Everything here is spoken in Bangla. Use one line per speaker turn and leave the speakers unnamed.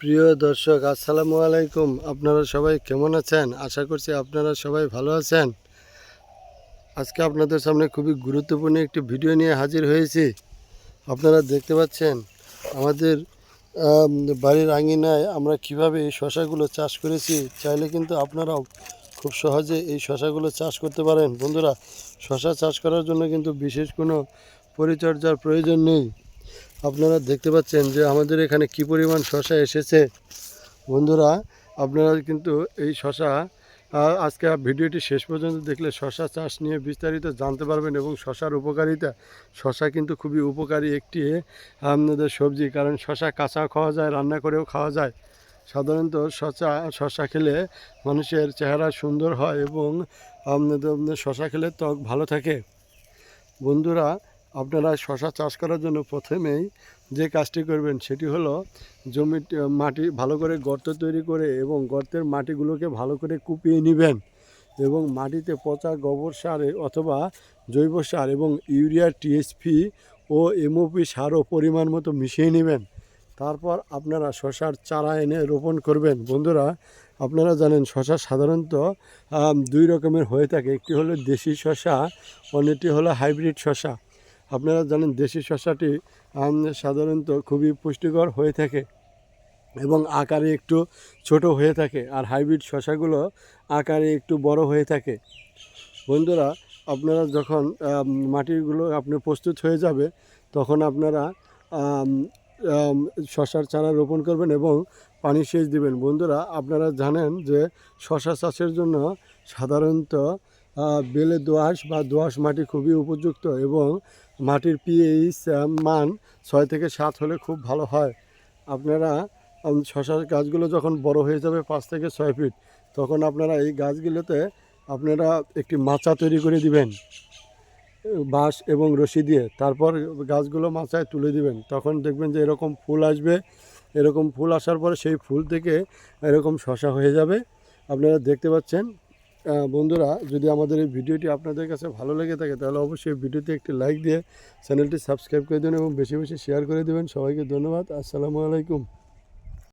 প্রিয় দর্শক, আসসালামু আলাইকুম। আপনারা সবাই কেমন আছেন? আশা করছি আপনারা সবাই ভালো আছেন। আজকে আপনাদের সামনে খুবই গুরুত্বপূর্ণ একটি ভিডিও নিয়ে হাজির হয়েছি। আপনারা দেখতে পাচ্ছেন, আমাদের বাড়ির আঙিনায় আমরা কীভাবে এই শশাগুলো চাষ করেছি, চাইলে কিন্তু আপনারাও খুব সহজে এই শশাগুলো চাষ করতে পারেন। বন্ধুরা, শশা চাষ করার জন্য কিন্তু বিশেষ কোনো পরিচর্যার প্রয়োজন নেই। আপনারা দেখতে পাচ্ছেন যে আমাদের এখানে কি পরিমাণ শশা এসেছে। বন্ধুরা, আপনারা কিন্তু এই শশা আজকে ভিডিওটি শেষ পর্যন্ত দেখলে শশা চাষ নিয়ে বিস্তারিত জানতে পারবেন এবং শশার উপকারিতা, শশা কিন্তু খুবই উপকারী একটি, আপনাদের সবজি। কারণ শশা কাঁচা খাওয়া যায়, রান্না করেও খাওয়া যায়। সাধারণত শশা শশা খেলে মানুষের চেহারা সুন্দর হয় এবং আপনাদের শশা খেলে ত্বক ভালো থাকে। বন্ধুরা আপনারা শশা চাষ করার জন্য প্রথমেই যে কাজটি করবেন সেটি হলো জমি, মাটি ভালো করে গর্ত তৈরি করে এবং গর্তের মাটিগুলোকে ভালো করে কুপিয়ে নেবেন এবং মাটিতে পচা গোবর সার অথবা জৈব সার এবং ইউরিয়া টিএসপি ও এমওপি সারও পরিমাণ মতো মিশিয়ে নেবেন। তারপর আপনারা শশার চারা এনে রোপণ করবেন। বন্ধুরা, আপনারা জানেন শশা সাধারণত দুই রকমের হয়ে থাকে। একটি হলো দেশি শশা, অন্যটি হলো হাইব্রিড শশা। আপনারা জানেন দেশি আম, সাধারণত খুবই পুষ্টিকর হয়ে থাকে এবং আকারে একটু ছোট হয়ে থাকে আর হাইব্রিড শশাগুলো আকারে একটু বড় হয়ে থাকে। বন্ধুরা আপনারা যখন মাটিগুলো আপনি প্রস্তুত হয়ে যাবে তখন আপনারা শশার চারা রোপণ করবেন এবং পানি সেচ দিবেন। বন্ধুরা আপনারা জানেন যে শশা চাষের জন্য সাধারণত বেলে দোআঁশ বা দোআঁশ মাটি খুবই উপযুক্ত এবং মাটির পিএইচ মান ছয় থেকে সাত হলে খুব ভালো হয়। আপনারা শশার গাছগুলো যখন বড় হয়ে যাবে পাঁচ থেকে ছয় ফিট তখন আপনারা এই গাছগুলোতে আপনারা একটি মাচা তৈরি করে দিবেন, বাঁশ এবং রশি দিয়ে। তারপর গাছগুলো মাচায় তুলে দিবেন। তখন দেখবেন যে এরকম ফুল আসবে। এরকম ফুল আসার পরে সেই ফুল থেকে এরকম শশা হয়ে যাবে। আপনারা দেখতে পাচ্ছেন বন্ধুরা, যদি আমাদের এই ভিডিওটি আপনাদের কাছে ভালো লেগে থাকে, তাহলে অবশ্যই ভিডিওতে একটি লাইক দিয়ে চ্যানেলটি সাবস্ক্রাইব করে দেবেন এবং বেশি বেশি শেয়ার করে দেবেন। সবাইকে ধন্যবাদ। আসসালামু আলাইকুম।